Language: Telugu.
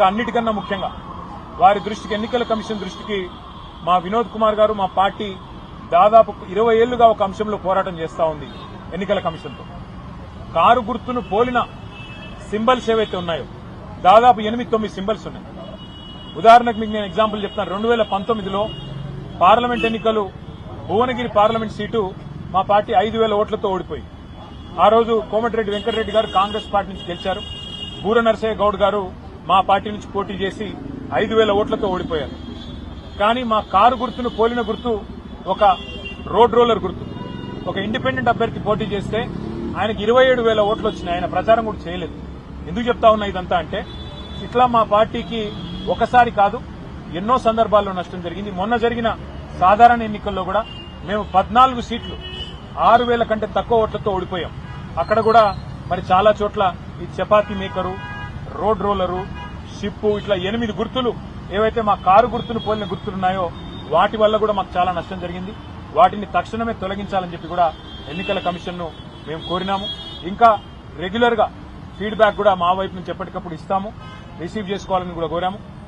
ఇంకా అన్నిటికన్నా ముఖ్యంగా వారి దృష్టికి ఎన్నికల కమిషన్ దృష్టికి మా వినోద్ కుమార్ గారు మా పార్టీ దాదాపు ఇరవై ఏళ్ళుగా ఒక అంశంలో పోరాటం చేస్తా ఉంది ఎన్నికల కమిషన్తో. కారు గుర్తును పోలిన సింబల్స్ ఏవైతే ఉన్నాయో దాదాపు ఎనిమిది తొమ్మిది సింబల్స్ ఉన్నాయి. ఉదాహరణకు మీకు నేను ఎగ్జాంపుల్ చెప్తాను. రెండు వేల పంతొమ్మిదిలో పార్లమెంట్ ఎన్నికలు భువనగిరి పార్లమెంట్ సీటు మా పార్టీ ఐదు వేల ఓట్లతో ఓడిపోయి ఆ రోజు కోమటిరెడ్డి వెంకటరెడ్డి గారు కాంగ్రెస్ పార్టీ నుంచి గెలిచారు. బూర నరసయ్య గౌడ్ గారు మా పార్టీ నుంచి పోటీ చేసి ఐదు వేల ఓట్లతో ఓడిపోయారు కానీ మా కారు గుర్తును పోలిన గుర్తు ఒక రోడ్ రోలర్ గుర్తు. ఒక ఇండిపెండెంట్ అభ్యర్థి పోటీ చేస్తే ఆయనకి ఇరవై ఏడు వేల ఓట్లు వచ్చినాయి. ఆయన ప్రచారం కూడా చేయలేదు. ఎందుకు చెప్తా ఉన్నా ఇదంతా అంటే ఇట్లా మా పార్టీకి ఒకసారి కాదు ఎన్నో సందర్భాల్లో నష్టం జరిగింది. మొన్న జరిగిన సాధారణ ఎన్నికల్లో కూడా మేము పద్నాలుగు సీట్లు ఆరు వేల కంటే తక్కువ ఓట్లతో ఓడిపోయాం. అక్కడ కూడా మరి చాలా చోట్ల ఈ chapati maker rod roller chip ఇట్లా ఎనిమిది గుర్తులు ఏవైతే మా కారు గుర్తులు పోలిన గుర్తులున్నాయో వాటి వల్ల కూడా మాకు చాలా నష్టం జరిగింది. వాటిని తక్షణమే తొలగించాలని చెప్పి కూడా ఎన్నికల కమిషన్ను మేము కోరినాము. ఇంకా రెగ్యులర్గా ఫీడ్బ్యాక్ కూడా మా వైపు నుంచి ఎప్పటికప్పుడు ఇస్తాము. రిసీవ్ చేసుకోవాలని కూడా కోరాము.